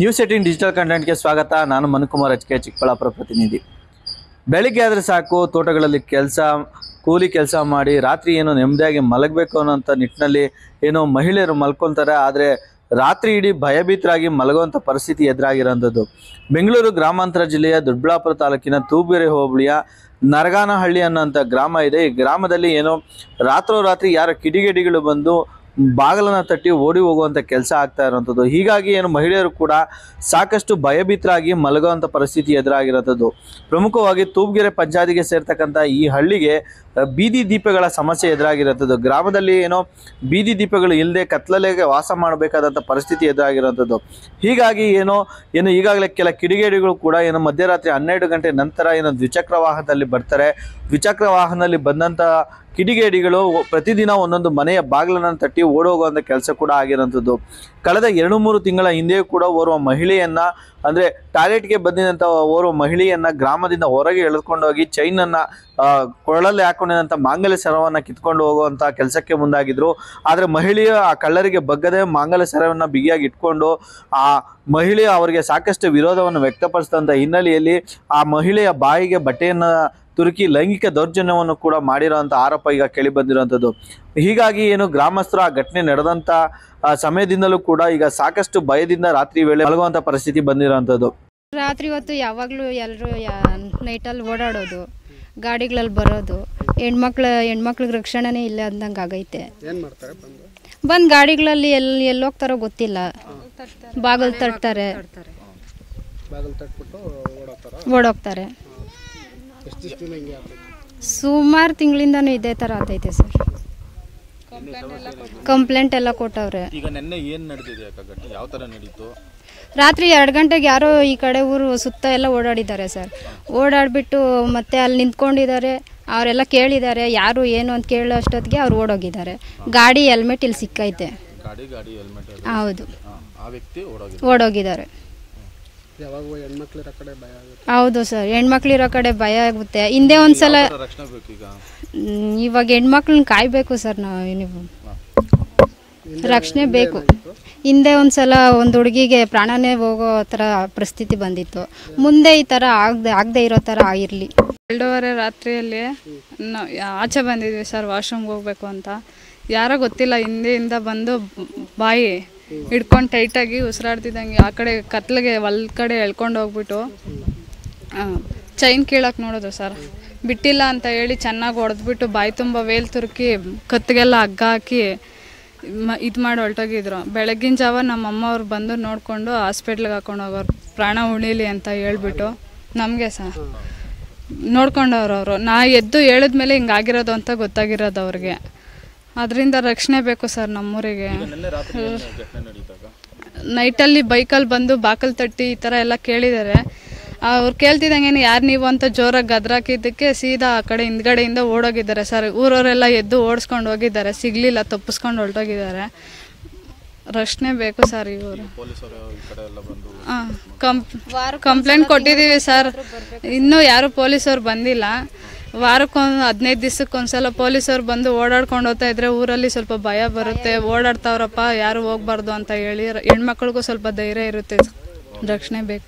News setting digital ಕಂಟೆಂಟ್ಗೆ ಸ್ವಾಗತ. ನಾನು Manukumar H K Chikkaballapur ಪ್ರತಿನಿಧಿ. ಬೆಳಿಗ್ಗೆ ಆದರೆ ಸಾಕು, ತೋಟಗಳಲ್ಲಿ ಕೆಲಸ, ಕೂಲಿ ಕೆಲಸ ಮಾಡಿ, ರಾತ್ರಿ ಏನೋ ನೆಮ್ಮದಿಯಾಗಿ ಮಲಗಬೇಕು ಅನ್ನೋಂಥ ನಿಟ್ಟಿನಲ್ಲಿ ಏನೋ ಮಹಿಳೆಯರು ಮಲ್ಕೊತಾರೆ. ಆದರೆ ರಾತ್ರಿ ಇಡೀ ಭಯಭೀತರಾಗಿ ಮಲಗುವಂಥ ಪರಿಸ್ಥಿತಿ ಎದುರಾಗಿರೋಂಥದ್ದು. ಬೆಂಗಳೂರು ಗ್ರಾಮಾಂತರ ಜಿಲ್ಲೆಯ ದೊಡ್ಡಬಳ್ಳಾಪುರ ತಾಲೂಕಿನ ತೂಬೇರೆ ಹೋಬಳಿಯ ನರಗಾನಹಳ್ಳಿ ಅನ್ನೋಂಥ ಗ್ರಾಮ ಇದೆ. ಈ ಗ್ರಾಮದಲ್ಲಿ ಏನೋ ರಾತ್ರೋರಾತ್ರಿ ಯಾರ ಕಿಡಿಗೇಡಿಗಳು ಬಂದು ಬಾಗಿಲನ್ನ ತಟ್ಟಿ ಓಡಿ ಹೋಗುವಂಥ ಕೆಲಸ ಆಗ್ತಾ ಇರುವಂಥದ್ದು ಹೀಗಾಗಿ ಏನು ಮಹಿಳೆಯರು ಕೂಡ ಸಾಕಷ್ಟು ಭಯಭೀತರಾಗಿ ಮಲಗುವಂಥ ಪರಿಸ್ಥಿತಿ ಎದುರಾಗಿರೋಂಥದ್ದು ಪ್ರಮುಖವಾಗಿ ತೂಬ್ಗೆರೆ ಪಂಚಾಯತಿಗೆ ಸೇರ್ತಕ್ಕಂಥ ಈ ಹಳ್ಳಿಗೆ ಬೀದಿ ದೀಪಗಳ ಸಮಸ್ಯೆ ಎದುರಾಗಿರುವಂಥದ್ದು ಗ್ರಾಮದಲ್ಲಿ ಏನೋ ಬೀದಿ ದೀಪಗಳು ಇಲ್ಲದೆ ಕತ್ಲಲ್ಲೇ ವಾಸ ಮಾಡಬೇಕಾದಂಥ ಪರಿಸ್ಥಿತಿ ಎದುರಾಗಿರುವಂಥದ್ದು ಹೀಗಾಗಿ ಏನೋ, ಏನು ಈಗಾಗಲೇ ಕೆಲ ಕಿಡಿಗೇಡಿಗಳು ಕೂಡ ಏನು ಮಧ್ಯರಾತ್ರಿ ಹನ್ನೆರಡು ಗಂಟೆ ನಂತರ ಏನು ದ್ವಿಚಕ್ರ ವಾಹನದಲ್ಲಿ ಬರ್ತಾರೆ. ದ್ವಿಚಕ್ರ ವಾಹನದಲ್ಲಿ ಬಂದಂಥ ಕಿಡಿಗೇಡಿಗಳು ಪ್ರತಿದಿನ ಒಂದೊಂದು ಮನೆಯ ಬಾಗಿಲನ್ನು ತಟ್ಟಿ ಓಡೋಗುವಂಥ ಕೆಲಸ ಕೂಡ ಆಗಿರೋಂಥದ್ದು. ಕಳೆದ ಎರಡು ಮೂರು ತಿಂಗಳ ಹಿಂದೆಯೂ ಕೂಡ ಓರ್ವ ಮಹಿಳೆಯನ್ನು, ಅಂದರೆ ಟಾಯ್ಲೆಟ್ಗೆ ಬಂದಿದಂಥ ಓರ್ವ ಮಹಿಳೆಯನ್ನು ಗ್ರಾಮದಿಂದ ಹೊರಗೆ ಎಳೆದುಕೊಂಡು ಹೋಗಿ ಚೈನನ್ನು ಕೊಳಲಲ್ಲಿ ಹಾಕೊಂಡಿದಂಥ ಮಾಂಗಲ್ಯ ಸರವನ್ನು ಕಿತ್ಕೊಂಡು ಹೋಗುವಂಥ ಕೆಲಸಕ್ಕೆ ಮುಂದಾಗಿದ್ರು. ಆದರೆ ಮಹಿಳೆಯ ಆ ಕಳ್ಳರಿಗೆ ಬಗ್ಗದೆ ಮಾಂಗಲ್ಯ ಸರವನ್ನು ಬಿಗಿಯಾಗಿ ಇಟ್ಕೊಂಡು, ಆ ಮಹಿಳೆ ಅವರಿಗೆ ಸಾಕಷ್ಟು ವಿರೋಧವನ್ನು ವ್ಯಕ್ತಪಡಿಸಿದಂಥ ಹಿನ್ನೆಲೆಯಲ್ಲಿ ಆ ಮಹಿಳೆಯ ಬಾಯಿಗೆ ಬಟ್ಟೆಯನ್ನು ತುರುಕಿ ಲೈಂಗಿಕ ದೌರ್ಜನ್ಯವನ್ನು ಕೂಡ ಮಾಡಿರೋಂಥ ಆರೋಪ ಈಗ ಕೇಳಿ ಬಂದಿರುವಂಥದ್ದು. ಹೀಗಾಗಿ ಏನು ಗ್ರಾಮಸ್ಥರು ಆ ಘಟನೆ ನಡೆದಂಥ ಆ ಸಮಯದಿಂದಲೂ ಕೂಡ ಈಗ ಸಾಕಷ್ಟು ಭಯದಿಂದ ರಾತ್ರಿ ವೇಳೆ ಮಲಗುವಂಥ ಪರಿಸ್ಥಿತಿ ಬಂದಿರೋಂಥದ್ದು ರಾತ್ರಿ ಹೊತ್ತು ಯಾವಾಗಲೂ ಎಲ್ಲರೂ ನೈಟಲ್ಲಿ ಓಡಾಡೋದು ಗಾಡಿಗಳಲ್ಲಿ ಬರೋದು ಹೆಣ್ಮಕ್ಳು ಹೆಣ್ಮಕ್ಳಿಗೆ ರಕ್ಷಣೆನೇ ಇಲ್ಲ ಅಂದಂಗೆ ಆಗೈತೆ. ಬಂದು? ಗಾಡಿಗಳಲ್ಲಿ ಎಲ್ಲಿ ಎಲ್ಲಿ ಹೋಗ್ತಾರೋ ಗೊತ್ತಿಲ್ಲ ಬಾಗಿಲು ತಟ್ತಾರೆ. ಓಡೋಗ್ತಾರೆ ಎಷ್ಟು ದಿನ ಹಿಂಗೆ ಆಗ್ತೈತೆ ಸುಮಾರು ತಿಂಗಳಿಂದನೂ ಇದೇ ಥರ ಆಗ್ತೈತೆ ಸರ್. ಕಂಪ್ಲೇಂಟ್ ಎಲ್ಲ ಕೊಟ್ಟವ್ರೆ. ಈಗ ನೆನ್ನೆ ಏನು ನಡೆದಿದೆ ಅಕ್ಕ ಘಟನೆ? ಯಾವ ಥರ ನಡೀತು? ರಾತ್ರಿ ಎರಡು ಗಂಟೆಗೆ ಯಾರೋ ಈ ಕಡೆ ಊರು ಸುತ್ತ ಎಲ್ಲ ಓಡಾಡಿದ್ದಾರೆ ಸರ್. ಓಡಾಡಿಬಿಟ್ಟು ಮತ್ತೆ ಅಲ್ಲಿ ನಿಂತ್ಕೊಂಡಿದ್ದಾರೆ. ಅವರೆಲ್ಲ ಕೇಳಿದ್ದಾರೆ ಯಾರು ಏನು ಅಂತ ಕೇಳೋ ಅಷ್ಟೊತ್ತಿಗೆ ಅವ್ರು ಓಡೋಗಿದ್ದಾರೆ. ಗಾಡಿ ಹೆಲ್ಮೆಟ್ ಇಲ್ಲಿ ಸಿಕ್ಕೈತೆ. ಗಾಡಿ ಗಾಡಿ ಹೆಲ್ಮೆಟ್ ಹೌದು. ಆ ವ್ಯಕ್ತಿ ಓಡೋಗಿದೆ ಓಡೋಗಿದ್ದಾರೆ. ಯಾವಾಗ ಹೆಣ್ಮಕ್ಳಿರ ಕಡೆ ಭಯ ಆಗುತ್ತೆ? ಹೌದು ಸರ್ ಹೆಣ್ಮಕ್ಳಿರೋ ಕಡೆ ಭಯ ಆಗುತ್ತೆ. ಹಿಂದೆ ಒಂದ್ಸಲ ರಕ್ಷಣೆ ಇವಾಗ ಹೆಣ್ಮಕ್ಳನ್ನ ಕಾಯ್ಬೇಕು ಸರ್ ನಾವು ನೀವು. ರಕ್ಷಣೆ ಬೇಕು. ಹಿಂದೆ ಒಂದ್ಸಲ ಒಂದು ಹುಡುಗಿಗೆ ಪ್ರಾಣನೇ ಹೋಗೋ ಥರ ಪರಿಸ್ಥಿತಿ ಬಂದಿತ್ತು. ಮುಂದೆ ಈ ಥರ ಆಗದೆ ಆಗದೆ ಇರೋ ಥರ ಆಗಿರಲಿ. ಎರಡೂವರೆ ರಾತ್ರಿಯಲ್ಲಿ ಆಚೆ ಬಂದಿದ್ವಿ ಸರ್, ವಾಶ್ರೂಮ್ಗೆ ಹೋಗ್ಬೇಕು ಅಂತ. ಯಾರೋ ಗೊತ್ತಿಲ್ಲ, ಹಿಂದೆಯಿಂದ ಬಂದು ಬಾಯಿ ಹಿಡ್ಕೊಂಡು ಟೈಟಾಗಿ ಉಸಿರಾಡ್ತಿದ್ದಂಗೆ ಆ ಕಡೆ ಕತ್ಲಿಗೆ ಒಲ್ ಕಡೆ ಎಳ್ಕೊಂಡು ಹೋಗ್ಬಿಟ್ಟು ಚೈನ್ ಕೀಳಕ್ಕೆ ನೋಡೋದು ಸರ್. ಬಿಟ್ಟಿಲ್ಲ ಅಂತ ಹೇಳಿ ಚೆನ್ನಾಗಿ ಹೊಡೆದ್ಬಿಟ್ಟು ಬಾಯಿ ತುಂಬ ವೇಲ್ ತುರುಕಿ ಕತ್ತಿಗೆಲ್ಲ ಹಗ್ಗ ಹಾಕಿ ಇದು ಮಾಡಿ ಹೊರಟೋಗಿದ್ರು ಬೆಳಗಿನ ಜಾವ ನಮ್ಮ ಅಮ್ಮ ಅವ್ರು ಬಂದು ನೋಡಿಕೊಂಡು ಹಾಸ್ಪಿಟ್ಲಿಗೆ ಹಾಕೊಂಡು ಹೋಗೋರು, ಪ್ರಾಣ ಉಳಿಲಿ ಅಂತ ಹೇಳ್ಬಿಟ್ಟು ನಮಗೆ ಸಹ ನೋಡ್ಕೊಂಡವ್ರು ಅವರು ನಾ ಎದ್ದು ಹೇಳಿದ್ಮೇಲೆ ಹಿಂಗಾಗಿರೋದು ಅಂತ ಗೊತ್ತಾಗಿರೋದು ಅವ್ರಿಗೆ. ಅದರಿಂದ ರಕ್ಷಣೆ ಬೇಕು ಸರ್ ನಮ್ಮೂರಿಗೆ. ನೈಟಲ್ಲಿ ಬೈಕಲ್ಲಿ ಬಂದು ಬಾಕಲ್ ತಟ್ಟಿ ಈ ಥರ ಎಲ್ಲ ಕೇಳಿದ್ದಾರೆ. ಅವ್ರು ಕೇಳ್ತಿದ್ದಂಗೆ ಯಾರು ನೀವು ಅಂತ ಜೋರಾಗಿ ಗದ್ರಾಕಿದ್ದಕ್ಕೆ ಸೀದಾ ಆ ಕಡೆ ಹಿಂದ್ಗಡೆಯಿಂದ ಓಡೋಗಿದ್ದಾರೆ ಸರ್. ಊರವರೆಲ್ಲ ಎದ್ದು ಓಡಿಸ್ಕೊಂಡು ಹೋಗಿದ್ದಾರೆ. ಸಿಗಲಿಲ್ಲ ತಪ್ಪಿಸ್ಕೊಂಡು ಹೊರಟೋಗಿದ್ದಾರೆ. ರಕ್ಷಣೆ ಬೇಕು ಸರ್ ಇವರು. ಕಂಪ್ಲೇಂಟ್ ಕೊಟ್ಟಿದ್ದೀವಿ ಸರ್. ಇನ್ನೂ ಯಾರು ಪೊಲೀಸವ್ರು ಬಂದಿಲ್ಲ. ವಾರಕ್ಕೊಂದು ಹದಿನೈದು ದಿವಸಕ್ಕೊಂದ್ಸಲ ಪೊಲೀಸವ್ರು ಪೊಲೀಸರು ಬಂದು ಓಡಾಡ್ಕೊಂಡು ಹೋಗ್ತಾ ಇದ್ರೆ ಊರಲ್ಲಿ ಸ್ವಲ್ಪ ಭಯ ಬರುತ್ತೆ. ಓಡಾಡ್ತಾವ್ರಪ್ಪ ಯಾರು ಹೋಗ್ಬಾರ್ದು ಅಂತ ಹೇಳಿ ಹೆಣ್ಮಕ್ಳಿಗೂ ಸ್ವಲ್ಪ ಧೈರ್ಯ ಇರುತ್ತೆ. ರಕ್ಷಣೆ ಬೇಕು.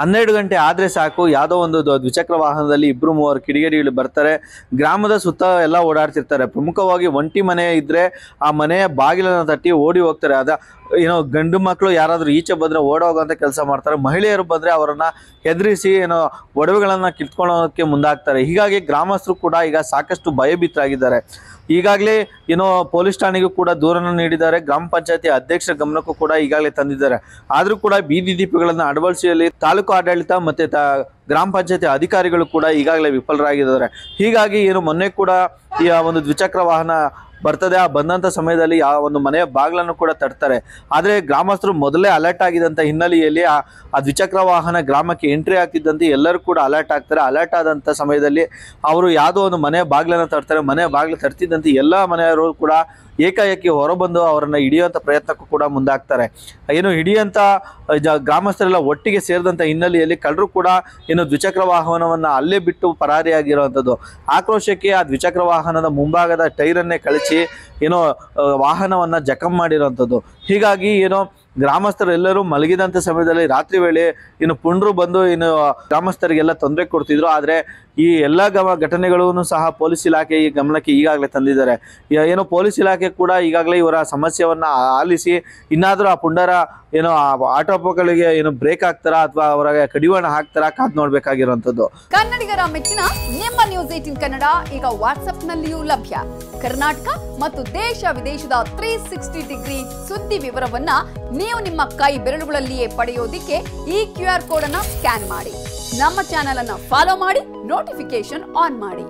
ಹನ್ನೆರಡು ಗಂಟೆ ಆದರೆ ಸಾಕು. ಯಾವುದೋ ಒಂದು ದ್ವಿಚಕ್ರ ವಾಹನದಲ್ಲಿ ಇಬ್ಬರು ಮೂವರು ಕಿಡಿಗೇಡಿಗಳು ಬರ್ತಾರೆ. ಗ್ರಾಮದ ಸುತ್ತ ಎಲ್ಲ ಓಡಾಡ್ತಿರ್ತಾರೆ. ಪ್ರಮುಖವಾಗಿ ಒಂಟಿ ಮನೆ ಇದ್ದರೆ ಆ ಮನೆಯ ಬಾಗಿಲನ್ನು ತಟ್ಟಿ ಓಡಿ ಹೋಗ್ತಾರೆ. ಅದ ಏನೋ ಗಂಡು ಮಕ್ಕಳು ಯಾರಾದರೂ ಈಚೆ ಬಂದರೆ ಓಡೋಗೋಂಥ ಕೆಲಸ ಮಾಡ್ತಾರೆ. ಮಹಿಳೆಯರು ಬಂದರೆ ಅವರನ್ನು ಹೆದರಿಸಿ, ಏನೋ ಒಡವೆಗಳನ್ನು ಕಿತ್ಕೊಳ್ಳೋಕ್ಕೆ ಮುಂದಾಗ್ತಾರೆ. ಹೀಗಾಗಿ ಗ್ರಾಮಸ್ಥರು ಕೂಡ ಈಗ ಸಾಕಷ್ಟು ಭಯಭೀತರಾಗಿದ್ದಾರೆ. ಈಗಾಗಲೇ ಏನೋ ಪೊಲೀಸ್ ಠಾಣೆಗೂ ಕೂಡ ದೂರನ್ನು ನೀಡಿದ್ದಾರೆ. ಗ್ರಾಮ ಪಂಚಾಯತಿ ಅಧ್ಯಕ್ಷರ ಗಮನಕ್ಕೂ ಕೂಡ ಈಗಾಗಲೇ ತಂದಿದ್ದಾರೆ. ಆದರೂ ಕೂಡ ಬೀದಿ ದೀಪಗಳನ್ನು ಅಡವಳಿಸಿಯಲ್ಲಿ ತಾಲೂಕು ಆಡಳಿತ ಮತ್ತು ತ ಗ್ರಾಮ ಪಂಚಾಯತಿ ಅಧಿಕಾರಿಗಳು ಕೂಡ ಈಗಾಗಲೇ ವಿಫಲರಾಗಿದ್ದಾರೆ. ಹೀಗಾಗಿ ಏನು ಮೊನ್ನೆ ಕೂಡ ಈ ಒಂದು ದ್ವಿಚಕ್ರ ವಾಹನ ಬರ್ತದೆ. ಆ ಬಂದಂಥ ಸಮಯದಲ್ಲಿ ಆ ಒಂದು ಮನೆಯ ಬಾಗಿಲನ್ನು ಕೂಡ ತಡ್ತಾರೆ ಆದರೆ ಗ್ರಾಮಸ್ಥರು ಮೊದಲೇ ಅಲರ್ಟ್ ಆಗಿದ್ದಂಥ ಹಿನ್ನೆಲೆಯಲ್ಲಿ ಆ ದ್ವಿಚಕ್ರ ವಾಹನ ಗ್ರಾಮಕ್ಕೆ ಎಂಟ್ರಿ ಆಗ್ತಿದ್ದಂತೆ ಎಲ್ಲರೂ ಕೂಡ ಅಲರ್ಟ್ ಆಗ್ತಾರೆ. ಅಲರ್ಟ್ ಆದಂಥ ಸಮಯದಲ್ಲಿ ಅವರು ಯಾವುದೋ ಒಂದು ಮನೆಯ ಬಾಗಿಲನ್ನು ತಡ್ತಾರೆ ಮನೆಯ ಬಾಗಿಲು ತರ್ತಿದ್ದಂತೆ ಎಲ್ಲ ಮನೆಯವರು ಕೂಡ ಏಕಾಏಕಿ ಹೊರಬಂದು ಅವರನ್ನು ಹಿಡಿಯುವಂಥ ಪ್ರಯತ್ನಕ್ಕೂ ಕೂಡ ಮುಂದಾಗ್ತಾರೆ. ಏನು ಹಿಡಿಯುವಂಥ ಜ, ಗ್ರಾಮಸ್ಥರೆಲ್ಲ ಒಟ್ಟಿಗೆ ಸೇರಿದಂಥ ಹಿನ್ನೆಲೆಯಲ್ಲಿ ಕಳ್ಳರು ಕೂಡ ಏನು ದ್ವಿಚಕ್ರ ವಾಹನವನ್ನು ಅಲ್ಲೇ ಬಿಟ್ಟು ಪರಾರಿಯಾಗಿರುವಂಥದ್ದು ಆಕ್ರೋಶಕ್ಕೆ ಆ ದ್ವಿಚಕ್ರ ವಾಹನದ ಮುಂಭಾಗದ ಟೈರನ್ನೇ ಕಳಚಿ ಏನೋ ವಾಹನವನ್ನು ವಾಹನವನ್ನ ಜಖಂ ಮಾಡಿರುವಂಥದ್ದು ಹೀಗಾಗಿ ಏನೋ ಗ್ರಾಮಸ್ಥರೆಲ್ಲರೂ ಮಲಗಿದಂಥ ಸಮಯದಲ್ಲಿ ರಾತ್ರಿ ವೇಳೆ ಇನ್ನು ಪುಂಡ್ರು ಬಂದು ಇನ್ನು ಗ್ರಾಮಸ್ಥರಿಗೆಲ್ಲ ತೊಂದರೆ ಕೊಡ್ತಿದ್ರು. ಆದರೆ ಈ ಎಲ್ಲ ಗಮ ಘಟನೆಗಳನ್ನು ಸಹ ಪೊಲೀಸ್ ಇಲಾಖೆ ಈ ಗಮನಕ್ಕೆ ಈಗಾಗಲೇ ತಂದಿದ್ದಾರೆ. ಏನೋ ಪೊಲೀಸ್ ಇಲಾಖೆ ಕೂಡ ಈಗಾಗಲೇ ಇವರ ಸಮಸ್ಯೆಯನ್ನು ಆಲಿಸಿ ಇನ್ನಾದರೂ ಆ ಪುಂಡರ ಏನೋ ಆಟೋಪಗಳಿಗೆ ಏನು ಬ್ರೇಕ್ ಹಾಕ್ತಾರಾ ಅಥವಾ ಅವರ ಕಡಿವಾಣ ಹಾಕ್ತಾರಾ ಕಾದ್ ನೋಡ್ಬೇಕಾಗಿರುವಂತದ್ದು ಕನ್ನಡಿಗರ ಮೆಚ್ಚಿನ ನಿಮ್ಮ ನ್ಯೂಸ್ ಏಟಿನ್ ಕನ್ನಡ ಈಗ ವಾಟ್ಸ್ಆಪ್ನಲ್ಲಿಯೂ ಲಭ್ಯ. ಕರ್ನಾಟಕ ಮತ್ತು ದೇಶ ವಿದೇಶದ ತ್ರೀ ಸಿಕ್ಸ್ಟಿ ಡಿಗ್ರಿ ಸುದ್ದಿ ವಿವರವನ್ನ ನೀವು ನಿಮ್ಮ ಕೈ ಬೆರಳುಗಳಲ್ಲಿಯೇ ಪಡೆಯೋದಿಕ್ಕೆ ಈ ಕ್ಯೂ ಆರ್ ಕೋಡ್ ಅನ್ನ ಸ್ಕ್ಯಾನ್ ಮಾಡಿ. ನಮ್ಮ ಚಾನೆಲ್ ಅನ್ನ ಫಾಲೋ ಮಾಡಿ. ನೋಟಿಫಿಕೇಶನ್ ಆನ್ ಮಾಡಿ